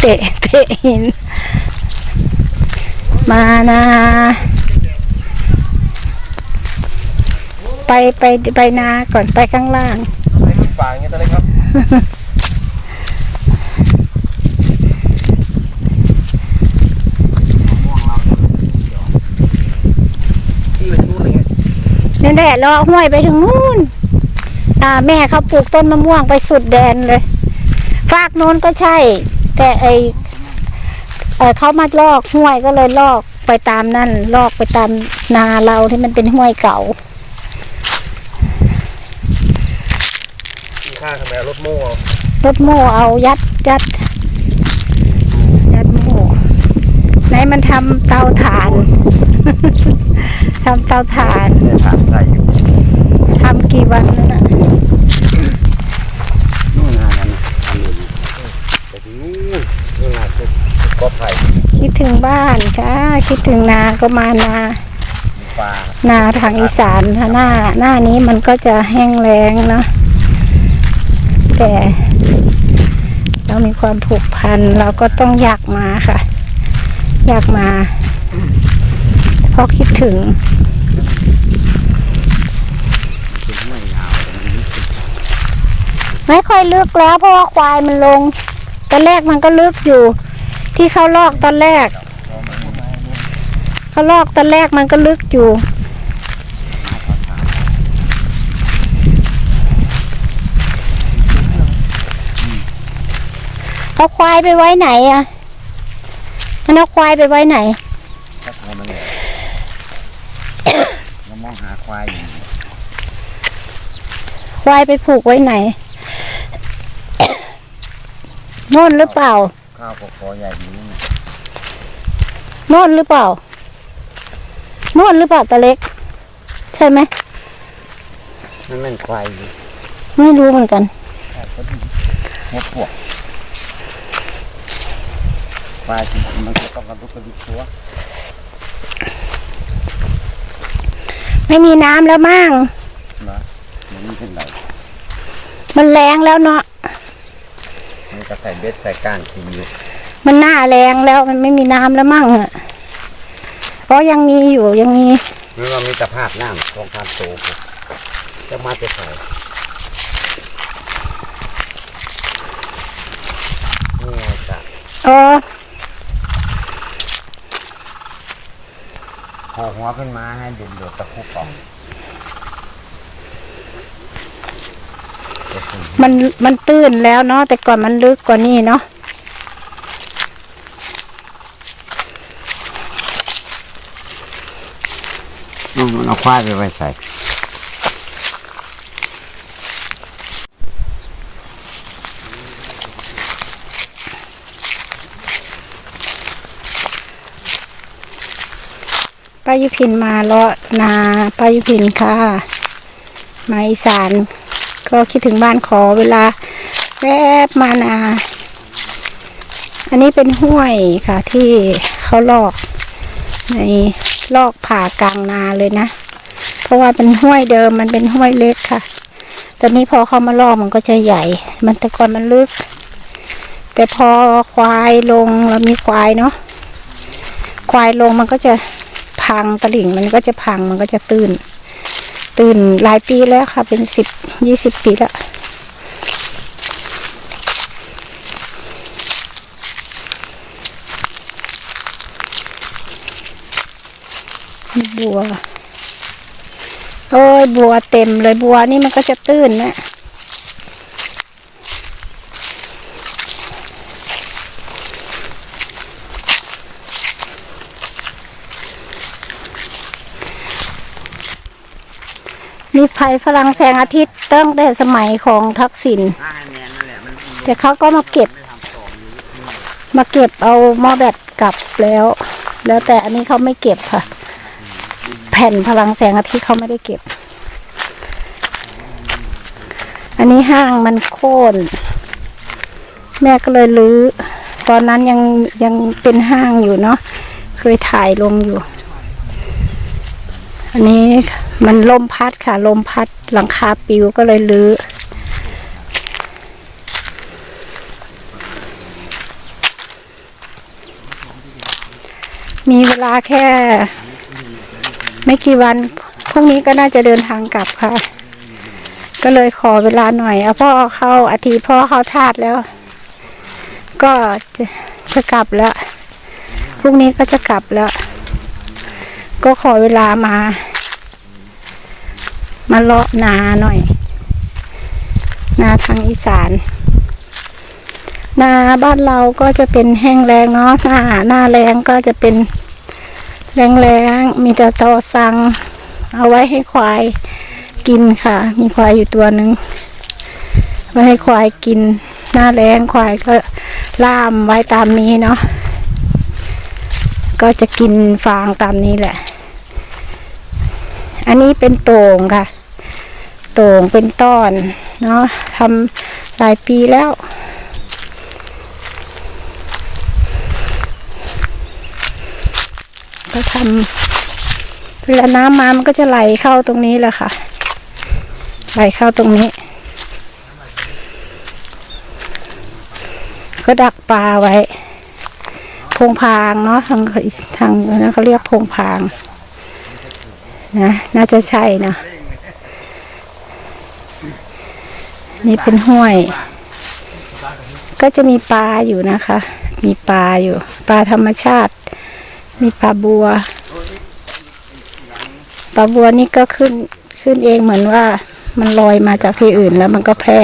เตะเตะหิน มานะ ไปไปไปนาก่อนไปข้างล่างในลูกป่าอย่างเงี้ยตอนนี้ครับที่ไปนู่นอะไรเงี้ยนั่นแหละเลาะห้วยไปถึงนู่น อ่า แม่เขาปลูกต้นมะม่วงไปสุดแดนเลย ฝากโน้นก็ใช่ แต่ไอเออเขามาลอกห้วยก็เลยลอกไปตามนั่น ลอกไปตามนาเราที่มันเป็นห้วยเก่าที่ข้างทำไมเอารถโม่เอารถโม่เอายัดยัดยัดโม่ไหนมันทำเตาถ่านทำเตาถ่านเนี่ยถามใส่อยู่ทำกี่วันแล้วนะ นู่นงานนั้นทำอยู่แต่ทีนี้นู่นงานคือ ก็ไผ่คิดถึงบ้านค่ะคิดถึงนาก็มานาป่านาทางอีสานค่ะหน้าหน้านี้มันก็จะแห้งแล้งเนอะแต่เรามีความผูกพันเราก็ต้องอยากมาค่ะ อยากมาเพราะคิดถึงเป็นห้วยยาวแต่มันลึกสุดไม่ค่อยลึกแล้วเพราะว่าควายมันลงตอนแรกมันก็ลึกอยู่ ที่เขาลอกตอนแรก เขาลอกตอนแรกมันก็ลึกอยู่ เอาควายไปไว้ไหนอะมันเอาควายไปไว้ไหนก็พอมันเลยเรามองหาควายอยู่ควายไปผูกไว้ไหน โน่นหรือเปล่า ข้าวก็คอใหญ่อยู่นี่โน่นหรือเปล่าโน่นหรือเปล่าตาเล็ก ใช่ไหมนั่นแม่นควายอยู่ไม่รู้เหมือนกันหมดพวกควายจริงๆมันก็ต้องกระดุกกระดิกตัวไม่มีน้ำแล้วมั่งนะมันไม่เป็นไรมันแรงแล้วเนาะมัน ก็ใส่เบ็ดใส่ก้านกินอยู่มันหน้าแรงแล้วมันไม่มีน้ำแล้วมั่งอะเพราะยังมีอยู่ยังมีนี่ว่ามีตะภาพน้ำทองคำโตครับจะมาจะใส่นี่ไงจ้ะเออห่อหัวขึ้นมาให้ดึงโดดตะคุบออก มันมันตื้นแล้วเนาะแต่ก่อนมันลึกกว่านี้เนาะนู่นเอาควายไปไว้ใส่ป้ายุพินมาเลาะนาป้ายุพินค่ะ มาอีสาน ก็คิดถึงบ้านขอเวลาแวบมานา อันนี้เป็นห้วยค่ะที่เขาลอกในลอกผ่ากลางนาเลยนะ เพราะว่าเป็นห้วยเดิมมันเป็นห้วยเล็กค่ะ ตอนนี้พอเขามาลอกมันก็จะใหญ่ มันแต่ก่อนมันลึก แต่พอควายลงแล้วมีควายเนาะ ควายลงมันก็จะพังตลิ่งมันก็จะพังมันก็จะตื้น ตื่นหลายปีแล้วค่ะ เป็นสิบยี่สิบปีแล้วบัว โอ้ยบัวเต็มเลยบัวนี่มันก็จะตื้นนะ มีไผ่ฝรั่งแสงอาทิตย์ตั้งแต่สมัยของทักษิณถ้าให้แมนนั่นแหละมันแต่เขาก็มาเก็บไม่ทำต่ออยู่มาเก็บเอาหม้อแบตกลับแล้ว แล้วแต่อันนี้เขาไม่เก็บค่ะ แผ่นพลังแสงอาทิตย์เขาไม่ได้เก็บ อันนี้ห้างมันโค่นแม่ก็เลยรื้อ ตอนนั้นยังยังเป็นห้างอยู่เนาะเคยถ่ายลงอยู่ อันนี้ มันลมพัดค่ะ ลมพัดหลังคาปิวก็เลยรื้อมีเวลาแค่ ไม่กี่วันพรุ่งนี้ก็น่าจะเดินทางกลับค่ะ ก็เลยขอเวลาหน่อยเอาพ่อเข้าอาทิตย์พ่อเข้าทาสแล้ว ก็จะจะกลับแล้วพรุ่งนี้ก็จะกลับแล้ว ก็ขอเวลามา มาเลาะนาหน่อย นาทางอีสาน นาบ้านเราก็จะเป็นแห้งแรงเนาะหน้าหน้าแรงก็จะเป็นแรงแรงๆมีแต่ตอสัง เอาไว้ให้ควายกินค่ะ มีควายอยู่ตัวหนึ่งไว้ให้ควายกิน หน้าแรงควายก็ล่ามไว้ตามนี้เนาะก็จะกินฟางตามนี้แหละ อันนี้เป็นโต่งค่ะ โต่งเป็นต้อนเนาะทำหลายปีแล้ว ก็ทำเวลาน้ำมามันก็จะไหลเข้าตรงนี้แหละค่ะ ไหลเข้าตรงนี้ ก็ดักปลาไว้ พงพางเนาะทางทางนั้นเขาเรียกพงพางนะน่าจะใช่นะ นี่เป็นห้วย ก็จะมีปลาอยู่นะคะ มีปลาอยู่ ปลาธรรมชาติ มีปลาบัว ปลาบัวนี่ก็ขึ้นขึ้นเองเหมือนว่ามันลอยมาจากที่อื่นแล้วมันก็แพร่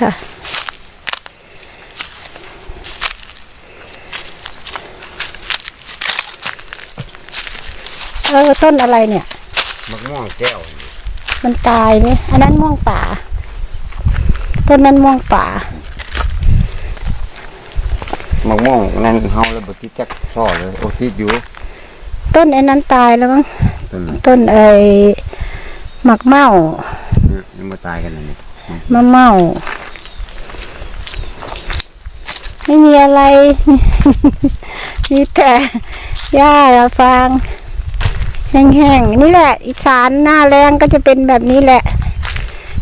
ค่ะเออต้นอะไรเนี่ยมะม่วงแก้ว มันตายเนี่ยอันนั้นม่วงป่า ต้นนั้นม่วงป่ามะม่วงนั่นเฮาแล้วบ่ที่จักซ้อเลยโอที่อยู่ ต้นไอ้นั้นตายแล้วมั้งต้นนั้นต้นไอ้หมักเมาเนี่ยยังบ่ตายกันนั่นนี่มะเมาไม่มีอะไร มีแต่หญ้าละฟาง แห้งๆ นี่แหละ อีสานหน้าแรงก็จะเป็นแบบนี้แหละ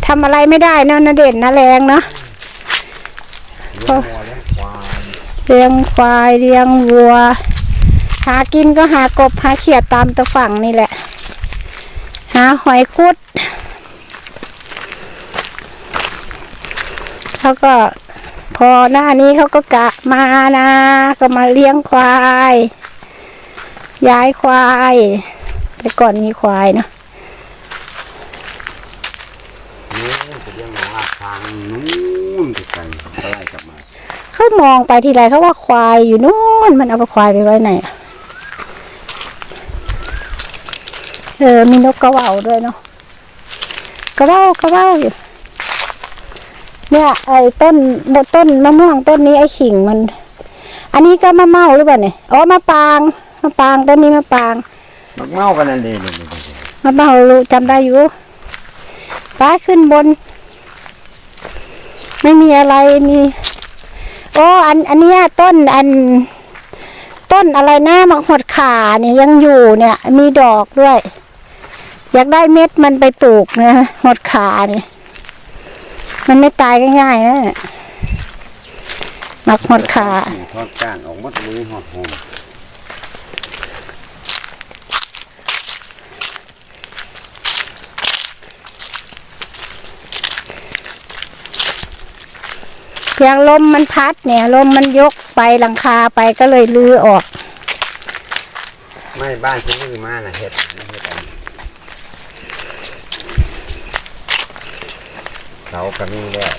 ทำอะไรไม่ได้เนอะนะเด่นนะแรงเนาะเลี้ยงวัวเลี้ยงควายเลี้ยงควายเลี้ยงวัว หากินก็หากบหาเขียดตามตะฝั่งนี่แหละ หาหอยคุด เขาก็พอหน้านี้เขาก็กะมานะ ก็มาเลี้ยงควาย ย้ายควาย แต่ก่อนมีควายเนาะ นี่จะเลี้ยงหมาลากทางนู้นไกลๆก็ไล่กลับมา เขา มองไปทีไรเขาว่าควายอยู่นู่นมันเอาไปควายไปไว้ไหนอะเออมีนกกระเหว่าด้วยเนาะกระเหว่ากระเหว่าอยู่เนี่ยไอ้ต้นบนต้นมะม่วงต้นนี้ไอ้ขิงมัน อันนี้ก็มะเม่าหรือเปล่าเนี่ยอ๋อมะปางมะปางต้นนี้มะปางมะเมากันนั่นเองนี่มะเม่ารู้จำได้อยู่ป้าขึ้นบน ไม่มีอะไรมี โอ้อันอันเนี้ยต้นอัน ต้นอะไรนะมังหดขาเนี่ยยังอยู่เนี่ย มีดอกด้วย อยากได้เม็ดมันไปปลูกนะหดขาเนี่ยมันไม่ตายง่ายๆนะมักหดขาทอดก้านออกมัดมือหอดหอม เพียงลมมันพัดเนี่ย ลมมันยกไปหลังคาไปก็เลยลือออก ไม่บ้านที่นี่มาน่ะเฮ็ดนะเฮ็ดอันเขาก็มีแล้ว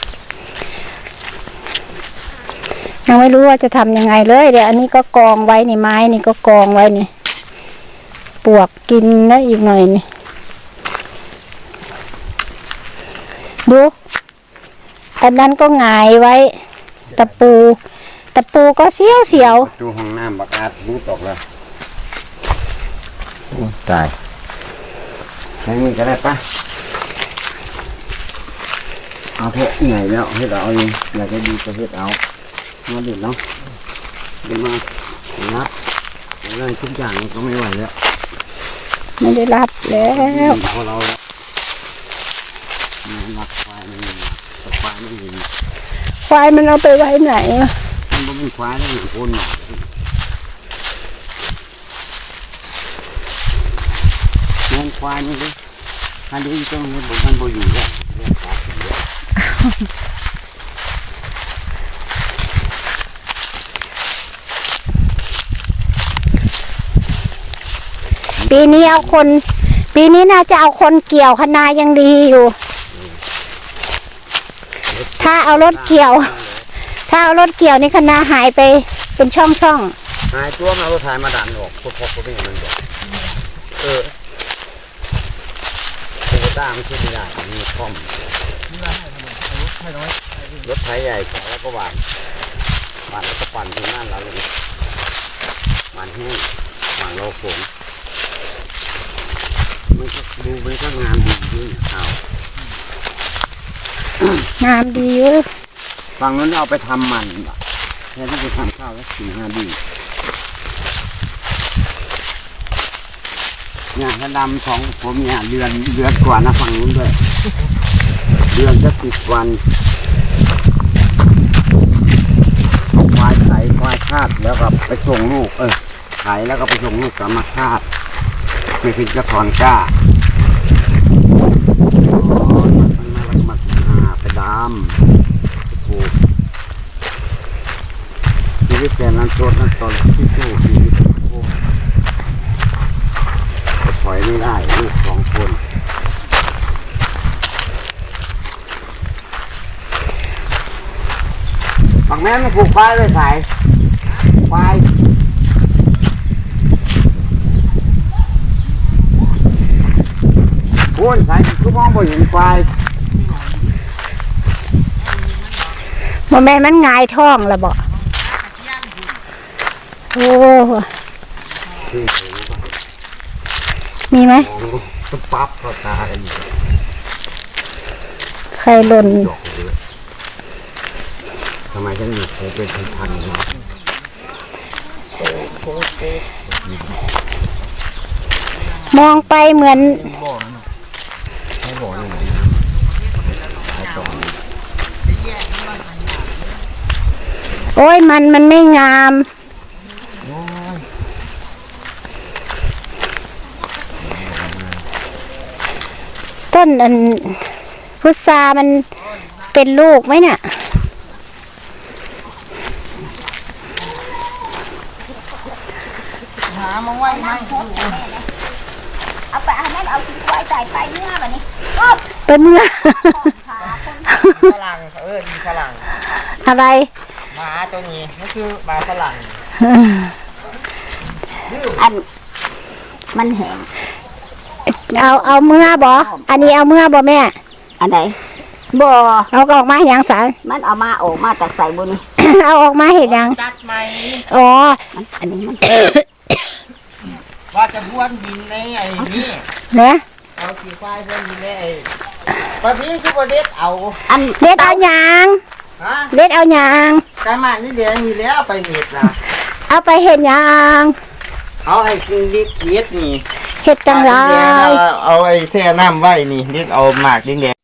ยังไม่รู้ว่าจะทำยังไงเลยเดี๋ยวอันนี้ก็กองไว้นี่ไม้นี่ก็กองไว้นี่ปวกกินนะอีกหน่อยนี่ดู อันนั้นก็หงายไว้ ตะปู ตะปูก็เสียวเสียวดูห้องน้ำบักอาดรูดออกแล้วโอ้ตายใช้มือก็ได้ปะเอาเถอะเหนื่อยแล้วเฮ็ดเอาเองอยากจะดีก็เฮ็ดเอามาเด็ดเนาะเดี๋ยวมานับเรื่องทุกอย่างก็ไม่ไหวแล้วไม่ได้รับแล้วพอเรามันรักควาย ควายมันเอาไปไว้ไหนอะมันบ่เป็นควายแล้วหนังโคนหนอกมองควายนี่ดิอันนี้อีกต้องมันบ่มันบ่อยู่แล้วเนาดปีนี้เอาคน ปีนี้น่าจะเอาคนเกี่ยวคะายังดีอยู่ ถ้าเอารถเกี่ยว ถ้าเอารถเกี่ยวนี่คณาหายไปเป็นช่องช่องหายตัวมาเอาถ่ายมาดันออกพวกพวกพวกนี้มันบอกเออโคต้ามันขึ้นไม่ได้มีคอมรถไถใหญ่แล้วก็หวานหวานแล้วก็ปั่นถึงนั่นแล้วเลยหวานแห้งหวานโลฝนมันก็ดูมันก็งามดีด้วยข้า งามดีอยู่ฝั่งนั้นเอาไปทำมันแทนที่จะทำข้าวแล้วสี่ห้าดีเนี่ยถ้าดำของผมเนี่ยเดือนเดือนกว่านะฝั่งนู้นด้วยเดือนจะสิบวันควายไถควายคาดแล้วก็ไปส่งลูก เออไถแล้วก็ไปส่งลูกกลับมาคาดไปพิจถอนกล้าำถูกชีวิตแต่นั้นตัวนั้นตอนที่สู้ชีวิตโอ้ถอยไม่ได้ลูกสองคนฝั่งแม่มันผูกควายไว้ใส่ควายโอ้ยใส่คือมองบ่เห็นควาย โมแม่นมันงายท้องละบ่โอ้มีไหมมองปุ๊บปั๊บเขาตากันอยู่ใครหล่นดอกเลยทำไมฉันอยู่โคเป็นพันๆนะมองไปเหมือน ไม่บอกเลยนะหายต่อ โอ้ยมันมันไม่งามต้นอันพุทรามันเป็นลูกไหมเนี่ยเอาไปอันนั้นเอาทิ้งไว้ใส่ไปเนื้อแบบนี้เป็นเมื่อฝรั่งเขาเออมีฝรั่งอะไร หมาตัวนี้นี่คือหมาฝรั่งอัน มันแห้งเอาเอาเมื่อบ่อันนี้เอาเมื่อบ่แม่ อันไหนบ่เอาออกมาอย่างสารมันเอามาออกมาจากใส่บนนี้เอาออกมาเห็นยังตัดไหมอ๋อมันอันนี้มันว่าจะบ้วนดินในไอ้นี่เนี่ยเอาขี้ควายบ้วนดินในไอ้ปะพี่คือประเด็ดเอา อันเด็ดเอาหยางฮะเด็ดเอาหยาง การมานี่เดียวมีแล้วเอาไปเห็ดล่ะเอาไปเห็ดหยางเอาไอ้กินดิกเห็ดนี่เห็ดจังไรเอาเอาไอ้แช่น้ำไว้นี่ดิกเอาหมากดินแดง